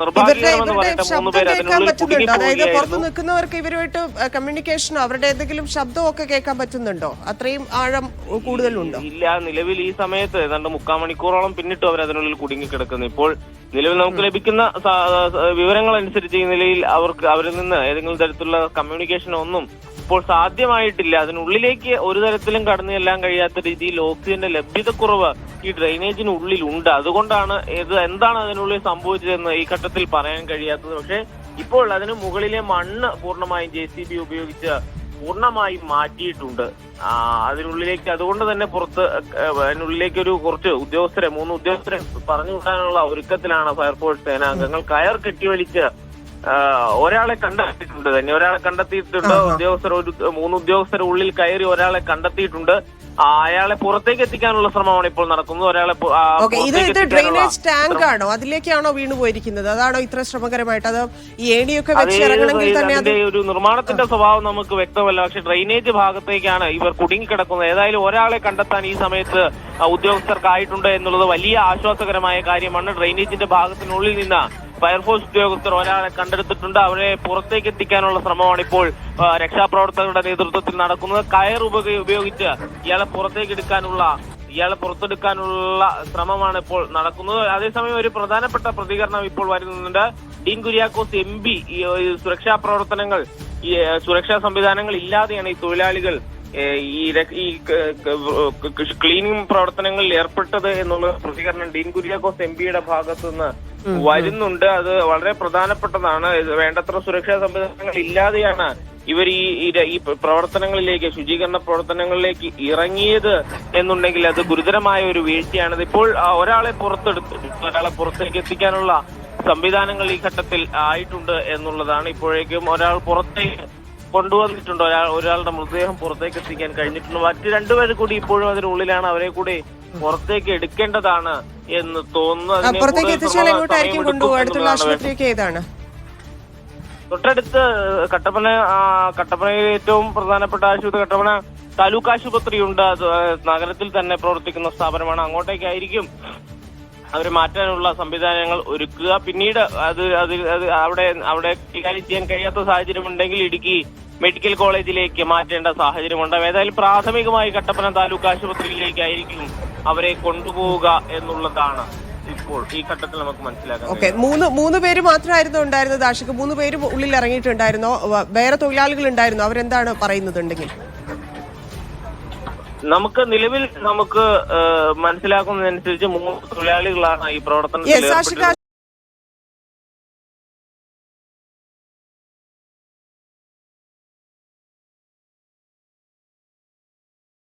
ഇവരുടെ ഇവരുടെ ശബ്ദം കേൾക്കാൻ പറ്റുന്നുണ്ടോ. അതായത് പുറത്ത് നിൽക്കുന്നവർക്ക് ഇവരുമായിട്ട് കമ്മ്യൂണിക്കേഷനോ അവരുടെ എന്തെങ്കിലും ശബ്ദമോ ഒക്കെ കേൾക്കാൻ പറ്റുന്നുണ്ടോ? അത്രയും ആഴം കൂടുതലുണ്ടോ? ഇല്ല നിലവിൽ ഈ സമയത്ത് ഏതാണ്ട് മുക്കാൽ മണിക്കൂറോളം പിന്നിട്ട് അവർ അതിനുള്ളിൽ കുടുങ്ങിക്കിടക്കുന്നു. ഇപ്പോൾ നിലവിൽ നമുക്ക് ലഭിക്കുന്ന വിവരങ്ങൾ അനുസരിച്ച് ഈ നിലയിൽ അവർക്ക് അവരിൽ നിന്ന് ഏതെങ്കിലും തരത്തിലുള്ള കമ്മ്യൂണിക്കേഷൻ ഒന്നും ഇപ്പോൾ സാധ്യമായിട്ടില്ല. അതിനുള്ളിലേക്ക് ഒരു തരത്തിലും കടന്നു ചെല്ലാൻ കഴിയാത്ത രീതിയിൽ ഓക്സിജന്റെ ലഭ്യതക്കുറവ് ഈ ഡ്രെയിനേജിനുള്ളിൽ ഉണ്ട് അതുകൊണ്ടാണ് ഇത് എന്താണ് അതിനുള്ളിൽ സംഭവിച്ചതെന്ന് ഈ ഘട്ടത്തിൽ പറയാൻ കഴിയാത്തത്. പക്ഷേ ഇപ്പോൾ അതിന് മുകളിലെ മണ്ണ് പൂർണമായും ജെ സി ബി ഉപയോഗിച്ച് പൂർണമായി മാറ്റിയിട്ടുണ്ട്. അതിനുള്ളിലേക്ക് അതുകൊണ്ട് തന്നെ പുറത്ത് അതിനുള്ളിലേക്ക് ഒരു കുറച്ച് ഉദ്യോഗസ്ഥരെ മൂന്ന് ഉദ്യോഗസ്ഥരെ പറഞ്ഞു വിടാനുള്ള ഒരുക്കത്തിലാണ് ഫയർഫോഴ്സ് സേനാംഗങ്ങൾ. കയർ കെട്ടിവലിച്ച് ഒരാളെ കണ്ടെത്തിയിട്ടുണ്ട്. തന്നെ ഒരാളെ കണ്ടെത്തിയിട്ടുണ്ട്. ഉദ്യോഗസ്ഥർ ഒരു മൂന്ന് ഉദ്യോഗസ്ഥർ ഉള്ളിൽ കയറി ഒരാളെ കണ്ടെത്തിയിട്ടുണ്ട്. അയാളെ പുറത്തേക്ക് എത്തിക്കാനുള്ള ശ്രമമാണ് ഇപ്പോൾ നടക്കുന്നത്. ഒരാളെ ഇത് ഇത് ഡ്രെയിനേജ് ടാങ്ക് ആണോ അതിലേക്കാണോ വീണു പോയിരിക്കുന്നത്? അതാണോ ഇത്ര ശ്രമകരമായിട്ട്? അത് ഈ ഏണിയൊക്കെ വെച്ച് ഇറങ്ങണമെങ്കിൽ തന്നെ അതിന്റെ ഒരു നിർമ്മാണത്തിന്റെ സ്വഭാവം നമുക്ക് വ്യക്തമല്ല. പക്ഷെ ഡ്രെയിനേജ് ഭാഗത്തേക്കാണ് ഇവർ കുടുങ്ങിക്കിടക്കുന്നത്. ഏതായാലും ഒരാളെ കണ്ടെത്താൻ ഈ സമയത്ത് ഉദ്യോഗസ്ഥർക്കായിട്ടുണ്ട് എന്നുള്ളത് വലിയ ആശ്വാസകരമായ കാര്യമാണ്. ഡ്രെയിനേജിന്റെ ഭാഗത്തിനുള്ളിൽ നിന്ന് ഫയർഫോഴ്സ് ഉദ്യോഗസ്ഥർ ഒരാളെ കണ്ടെടുത്തിട്ടുണ്ട്. അവരെ പുറത്തേക്ക് എത്തിക്കാനുള്ള ശ്രമമാണ് ഇപ്പോൾ രക്ഷാപ്രവർത്തകരുടെ നേതൃത്വത്തിൽ നടക്കുന്നത്. കയർ ഉപ- ഉപയോഗിച്ച് ഇയാളെ പുറത്തേക്ക് എടുക്കാനുള്ള ഇയാളെ പുറത്തെടുക്കാനുള്ള ശ്രമമാണ് ഇപ്പോൾ നടക്കുന്നത്. അതേസമയം ഒരു പ്രധാനപ്പെട്ട പ്രതികരണം ഇപ്പോൾ വരുന്നുണ്ട്. ഡീൻ കുര്യാക്കോസ് എം പി സുരക്ഷാ പ്രവർത്തനങ്ങൾ ഈ സുരക്ഷാ സംവിധാനങ്ങൾ ഇല്ലാതെയാണ് ഈ തൊഴിലാളികൾ ഈ ഈ ക്ലീനിങ് പ്രവർത്തനങ്ങളിൽ ഏർപ്പെട്ടത് എന്നുള്ള പ്രതികരണം ഡീൻ കുര്യാക്കോസ് എം പിയുടെ ഭാഗത്തു നിന്ന് വരുന്നുണ്ട്. അത് വളരെ പ്രധാനപ്പെട്ടതാണ്. വേണ്ടത്ര സുരക്ഷാ സംവിധാനങ്ങൾ ഇല്ലാതെയാണ് ഇവർ ഈ ഈ പ്രവർത്തനങ്ങളിലേക്ക് ശുചീകരണ പ്രവർത്തനങ്ങളിലേക്ക് ഇറങ്ങിയത് എന്നുണ്ടെങ്കിൽ അത് ഗുരുതരമായ ഒരു വീഴ്ചയാണ് ഇപ്പോൾ ഒരാളെ പുറത്തെടുത്ത് ഒരാളെ പുറത്തേക്ക് എത്തിക്കാനുള്ള സംവിധാനങ്ങൾ ഈ ഘട്ടത്തിൽ ആയിട്ടുണ്ട് എന്നുള്ളതാണ് ഇപ്പോഴേക്കും ഒരാൾ പുറത്തേക്ക് കൊണ്ടുവന്നിട്ടുണ്ട്. ഒരാൾ ഒരാളുടെ മൃതദേഹം പുറത്തേക്ക് എത്തിക്കാൻ കഴിഞ്ഞിട്ടുണ്ട്. മറ്റ് രണ്ടുപേർ കൂടി ഇപ്പോഴും അതിനുള്ളിലാണ്. അവരെ കൂടി പുറത്തേക്ക് എടുക്കേണ്ടതാണ് എന്ന് തോന്നുന്നു. പുറത്തേക്ക് എത്തിച്ചാൽ എങ്ങോട്ടായിരിക്കും അടുത്തുള്ള എന്നുള്ളതാണ് ആശുപത്രിയൊക്കെ ഏതാണ്? തൊട്ടടുത്ത് കട്ടപ്പന കട്ടപ്പനയിൽ കട്ടപ്പനയിലെ ഏറ്റവും പ്രധാനപ്പെട്ട ആശുപത്രി കട്ടപ്പന താലൂക്ക് ആശുപത്രിയുണ്ട്. അത് നഗരത്തിൽ തന്നെ പ്രവർത്തിക്കുന്ന സ്ഥാപനമാണ്. അങ്ങോട്ടേക്കായിരിക്കും അവർ മാറ്റാനുള്ള സംവിധാനങ്ങൾ ഒരുക്കുക. പിന്നീട് അത് അത് അത് അവിടെ അവിടെ കൈകാര്യം ചെയ്യാൻ കഴിയാത്ത സാഹചര്യം ഉണ്ടെങ്കിൽ ഇടുക്കി മെഡിക്കൽ കോളേജിലേക്ക് മാറ്റേണ്ട സാഹചര്യമുണ്ട്. ഏതായാലും പ്രാഥമികമായി കട്ടപ്പന താലൂക്ക് ആശുപത്രിയിലേക്കായിരിക്കും അവരെ കൊണ്ടുപോവുക എന്നുള്ളതാണ് ഇപ്പോൾ ഈ ഘട്ടത്തിൽ നമുക്ക് മനസ്സിലാക്കാം ഓക്കെ. മൂന്ന് മൂന്ന് പേര് മാത്രമായിരുന്നു ഉണ്ടായിരുന്നത് ആഷിക്ക് മൂന്ന് പേര് ഉള്ളിൽ ഇറങ്ങിയിട്ടുണ്ടായിരുന്നോ. വേറെ തൊഴിലാളികൾ ഉണ്ടായിരുന്നോ. അവരെന്താണ് പറയുന്നതുണ്ടെങ്കിൽ നമുക്ക് നിലവിൽ നമുക്ക് മനസ്സിലാക്കുന്നതനുസരിച്ച് മൂന്ന് തൊഴിലാളികളാണ് ഈ പ്രവർത്തനത്തിൽ.